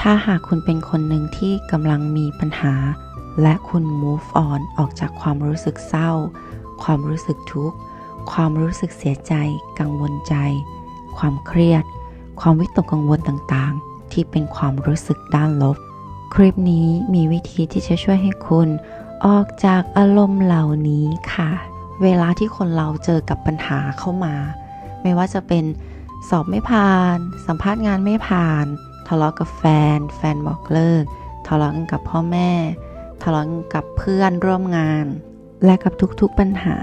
ถ้าหากคุณเป็นคนหนึ่งที่กำลังมีปัญหา และคุณ move on ออกจากความรู้สึกเศร้า ความรู้สึกทุกข์ ความรู้สึกเสียใจ กังวลใจ ความเครียด ความวิตกกังวลต่างๆ ที่เป็นความรู้สึกด้านลบ คลิปนี้มีวิธีที่จะช่วยให้คุณออกจากอารมณ์เหล่านี้ค่ะ เวลาที่คนเราเจอกับปัญหาเข้ามา ไม่ว่าจะเป็นสอบไม่ผ่าน สัมภาษณ์งานไม่ผ่าน ทะเลาะกับแฟน แฟนบอกเลิก ทะเลาะกันกับพ่อแม่ ทะเลาะกันกับเพื่อนร่วมงาน และกับทุกๆปัญหา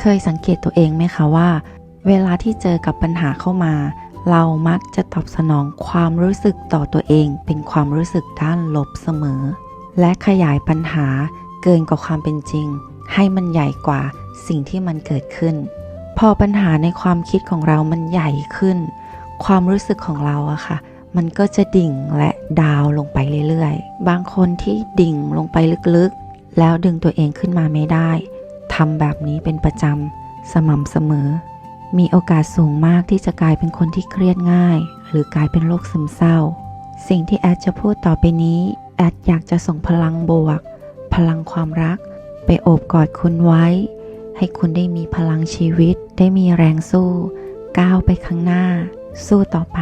เคยสังเกตตัวเองไหมคะว่า เวลาที่เจอกับปัญหาเข้ามา เรามักจะตอบสนองความรู้สึกต่อตัวเอง เป็นความรู้สึกด้านลบเสมอ และขยายปัญหาเกินกว่าความเป็นจริง ให้มันใหญ่กว่าสิ่งที่มันเกิดขึ้น พอปัญหาในความคิดของเรามันใหญ่ขึ้น ความรู้สึกของเราอะค่ะ มันก็จะดิ่งและดาวลงไปเรื่อยๆ บางคนที่ดิ่งลงไปลึกๆ แล้วดึงตัวเองขึ้นมาไม่ได้ทำแบบนี้เป็นประจำสม่ำเสมอ มีโอกาสสูงมากที่จะกลายเป็นคนที่เครียดง่าย หรือกลายเป็นโรคซึมเศร้า สิ่งที่แอดจะพูดต่อไปนี้แอดอยากจะส่งพลังบวก พลังความรัก ไปโอบกอดคุณไว้ ให้คุณได้มีพลังชีวิต ได้มีแรงสู้ ก้าวไปข้างหน้า สู้ต่อไป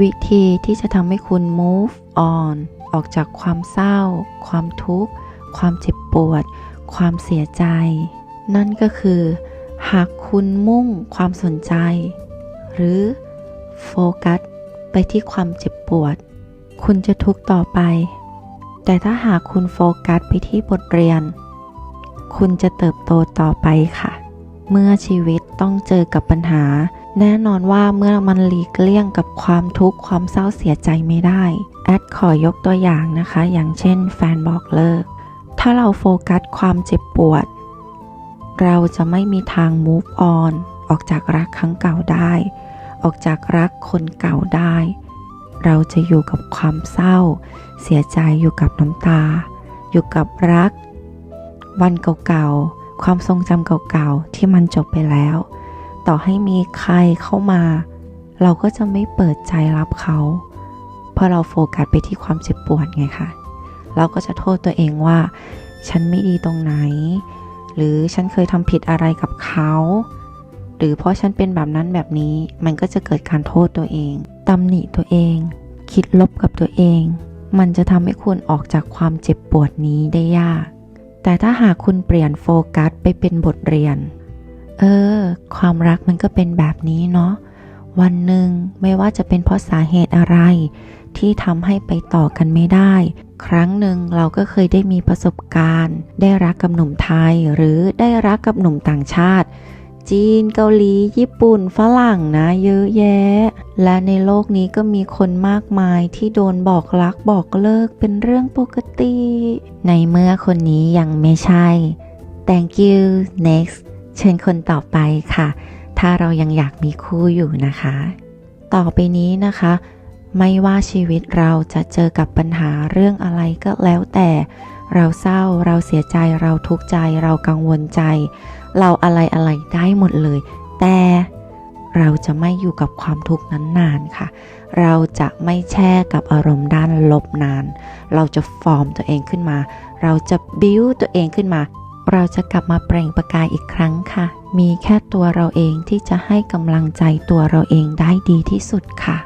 วิธีที่จะทำให้คุณ move on ออกจากความเศร้า ความทุกข์ ความเจ็บปวด ความเสียใจ นั่นก็คือ หากคุณมุ่งความสนใจ หรือโฟกัสไปที่ความเจ็บปวด คุณจะทุกข์ต่อไป แต่ถ้าหากคุณโฟกัสไปที่บทเรียน คุณจะเติบโตต่อไปค่ะ เมื่อชีวิตต้องเจอกับปัญหา แน่นอนว่าเมื่อมันหลีกเลี่ยงกับความทุกข์ความเศร้าเสียใจไม่ได้ แอดขอยกตัวอย่างนะคะ อย่างเช่นแฟนบอกเลิก ถ้าเราโฟกัสความเจ็บปวด เราจะไม่มีทาง move on ออกจากรักครั้งเก่าได้ ออกจากรักคนเก่าได้ เราจะอยู่กับความเศร้า เสียใจอยู่กับน้ำตา อยู่กับรัก วันเก่าๆ ความทรงจำเก่าๆ ที่มันจบไปแล้ว ต่อให้มีใครเข้ามา เราก็จะไม่เปิดใจรับเขา เพราะเราโฟกัสไปที่ความเจ็บปวดไงคะเราก็จะโทษตัวเองว่า ฉันไม่ดีตรงไหน หรือฉันเคยทำผิดอะไรกับเขา หรือเพราะฉันเป็นแบบนั้นแบบนี้มันก็จะเกิดการโทษตัวเองตำหนิตัวเอง คิดลบกับตัวเอง มันจะทำให้คุณออกจากความเจ็บปวดนี้ได้ยาก แต่ถ้าหากคุณเปลี่ยนโฟกัสไปเป็นบทเรียน เออ ความรักมันก็เป็นแบบนี้เนาะ วันหนึ่งไม่ว่าจะเป็นเพราะสาเหตุอะไร ที่ทำให้ไปต่อกันไม่ได้ ครั้งหนึ่งเราก็เคยได้มีประสบการณ์ ได้รักกับหนุ่มไทยหรือได้รักกับหนุ่มต่างชาติ จีน เกาหลี ญี่ปุ่น ฝรั่งนะเยอะแยะ และในโลกนี้ก็มีคนมากมายที่โดนบอกรักบอกเลิกเป็นเรื่องปกติ ในเมื่อคนนี้ยังไม่ใช่ thank you next เชิญคนต่อไปค่ะ ถ้าเรายังอยากมีคู่อยู่นะคะ ต่อไปนี้นะคะ ไม่ว่าชีวิตเราจะเจอกับปัญหาเรื่องอะไรก็แล้วแต่ เราเศร้า เราเสียใจ เราทุกข์ใจ เรากังวลใจ เราอะไรอะไรได้หมดเลย แต่เราจะไม่อยู่กับความทุกข์นั้นนานค่ะ เราจะไม่แช่กับอารมณ์ด้านลบนาน เราจะฟอร์มตัวเองขึ้นมา เราจะบิวตัวเองขึ้นมา เราจะกลับมาเปล่งประกายอีกครั้งค่ะ มีแค่ตัวเราเองที่จะให้กำลังใจตัวเราเองได้ดีที่สุดค่ะ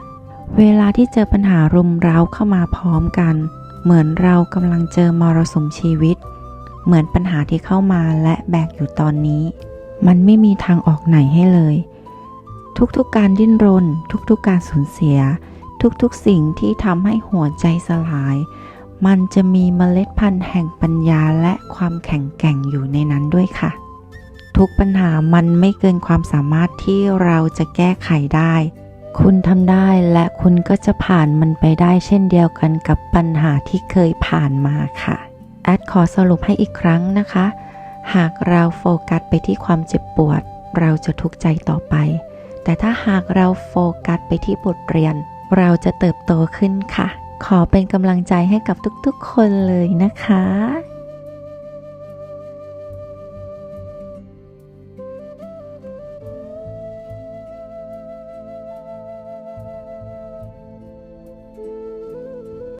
เวลาที่เจอปัญหารุมเร้าเข้ามาพร้อมกัน เหมือนเรากำลังเจอมรสุมชีวิต เหมือนปัญหาที่เข้ามาและแบกอยู่ตอนนี้ มันไม่มีทางออกไหนให้เลย ทุกๆการดิ้นรน ทุกๆการสูญเสีย ทุกๆสิ่งที่ทำให้หัวใจสลาย มันจะมีเมล็ดพันธุ์แห่งปัญญาและความแข็งแกร่งอยู่ในนั้นด้วยค่ะ ทุกปัญหามันไม่เกินความสามารถที่เราจะแก้ไขได้ คุณทำได้และคุณก็จะผ่านมันไปได้เช่นเดียวกันกับปัญหาที่เคยผ่านมาค่ะ แอดขอสรุปให้อีกครั้งนะคะ หากเราโฟกัสไปที่ความเจ็บปวด เราจะทุกข์ใจต่อไป แต่ถ้าหากเราโฟกัสไปที่บทเรียน เราจะเติบโตขึ้นค่ะ ขอเป็นกำลังใจให้กับทุกๆคนเลยนะคะ